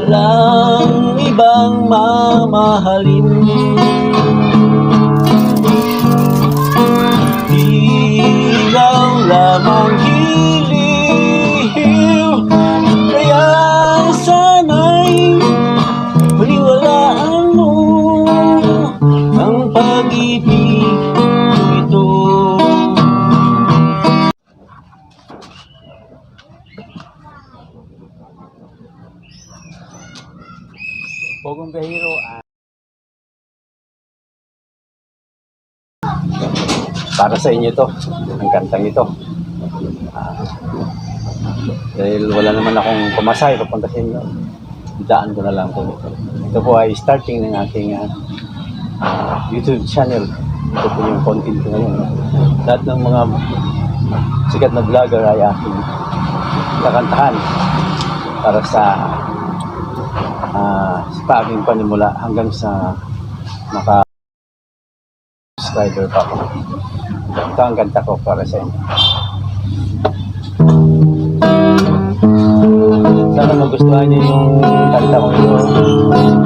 Walang ibang mamahalin. Ikaw lamang hiliw Pogong Behiro ah. para sa inyo to ang kantang ito. Ah, dahil wala naman akong pumasay papunta sa inyo daan ko na lang po ito po ay starting ng aking ah, YouTube channel. Ito po yung content ko ngayon. Lahat ng mga sikat na vlogger ay aking kakantahan para sa sa aming panimula hanggang sa maka subscriber pa ako. Ito ang kanta ko para sa inyo. Sana magustuhan niyo yung kanta ko ito.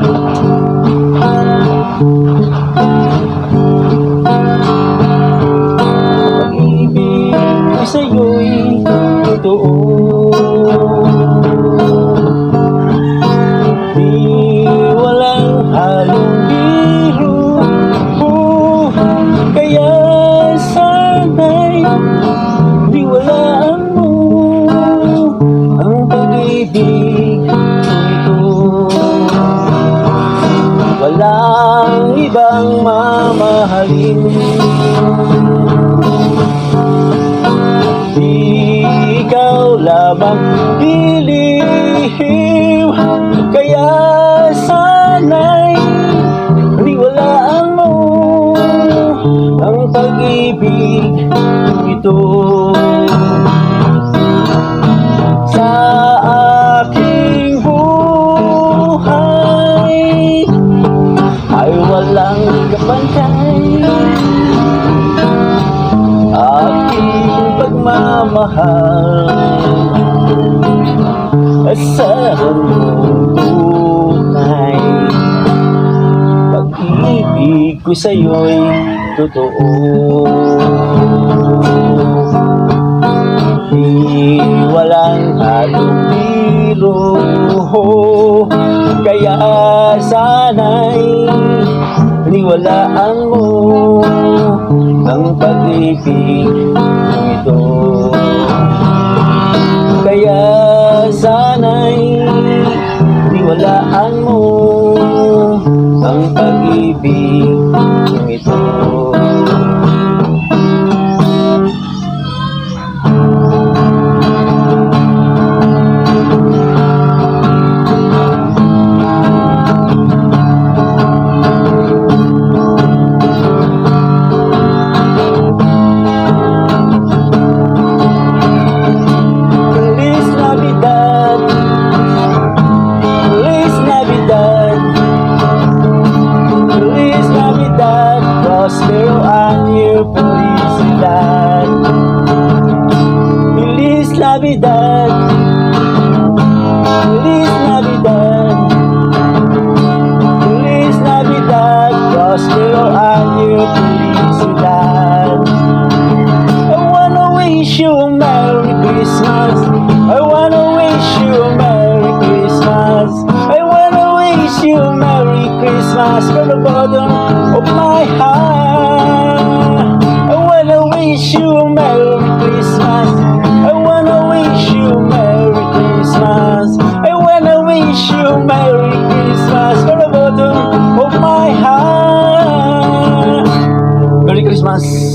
Walang ibang mamahalin. Ikaw lamang dilihim Kaya sana'y Niwalaan mo Ang pag-ibig. Ito aking pagmamahal mong tunay Pag-ibig ko sa'yo'y totoo. Di walang halong biro. Kaya sana'y niwalaan mo ang pag-ibig ito Kaya sana'y niwalaan mo ang pag-ibig Navidad. Feliz Navidad. Feliz Navidad. Prospero año felicidad. I wanna wish you a Merry Christmas. I wanna wish you a Merry Christmas. I wanna wish you a Merry Christmas. From the bottom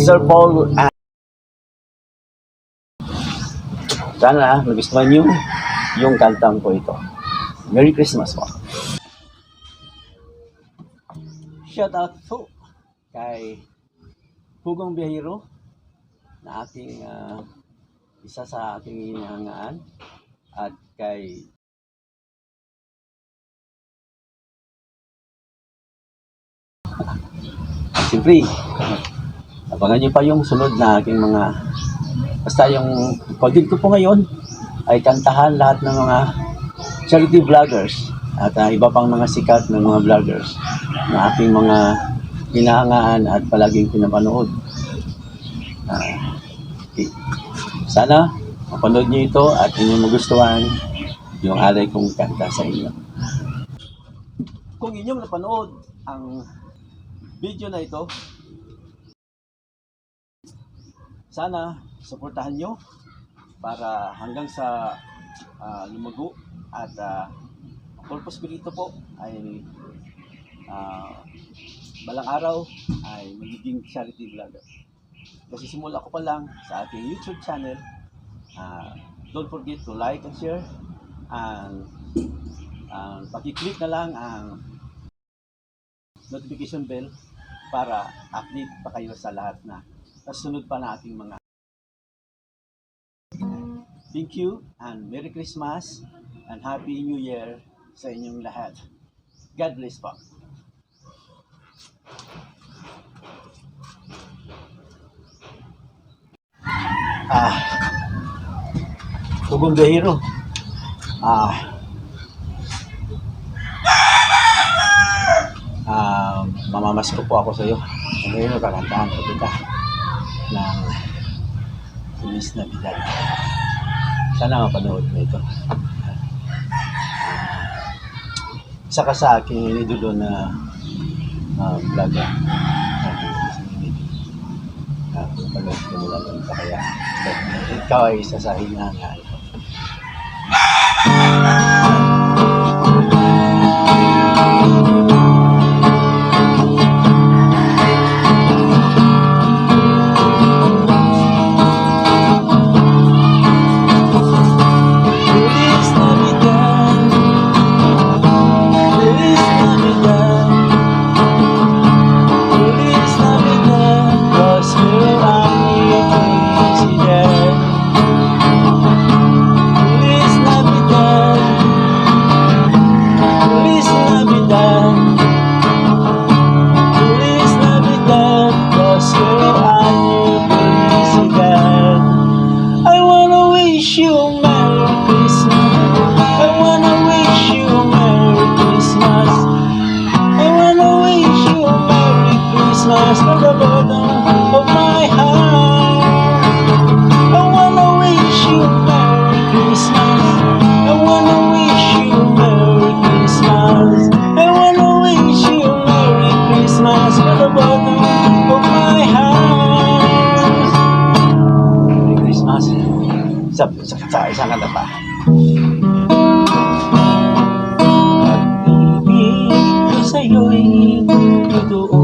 Sir Paul. Sana nagustuhan niyo yung kantang ko ito. Merry Christmas po. Shout out po kay Pugong Bihiro na aking ah, isa sa aking hinahangaan at kay Siyempre, abangan niyo pa yung sunod na aking mga basta yung content ko po ngayon ay kantahan lahat ng mga charity vloggers at ah, iba pang mga sikat ng mga vloggers na aking mga hinahangaan at palaging pinapanood. Okay. Sana mapanood niyo ito at inyong magustuhan yung alay kong kanta sa inyo. Kung inyong napanood ang video na ito, sana suportahan nyo para hanggang sa ah, lumago at uh, purpose ko dito po ay ah, balang araw ay magiging charity vlogger. Kasi simula ko pa lang sa ating YouTube channel. Ah, don't forget to like and share and uh, paki-click na lang ang notification bell para update pa kayo sa lahat na kasunod pa na ating mga Thank you and Merry Christmas and Happy New Year sa inyong lahat. God bless po. Ah, Tugong Gahiro. Ah, ah, mamamas ko po ako sa iyo. Ngayon, kakantahan ko kita ng Feliz Navidad. Sana mapanood mo ito. Isa ka sa aking idolo na uh, vlogger. Uh, Panood ko mula nun pa kaya ikaw ay isa sa hinahangaan ko. sa, sa, sa isang kanta pa. Pag-ibig ko sa'yo'y totoo.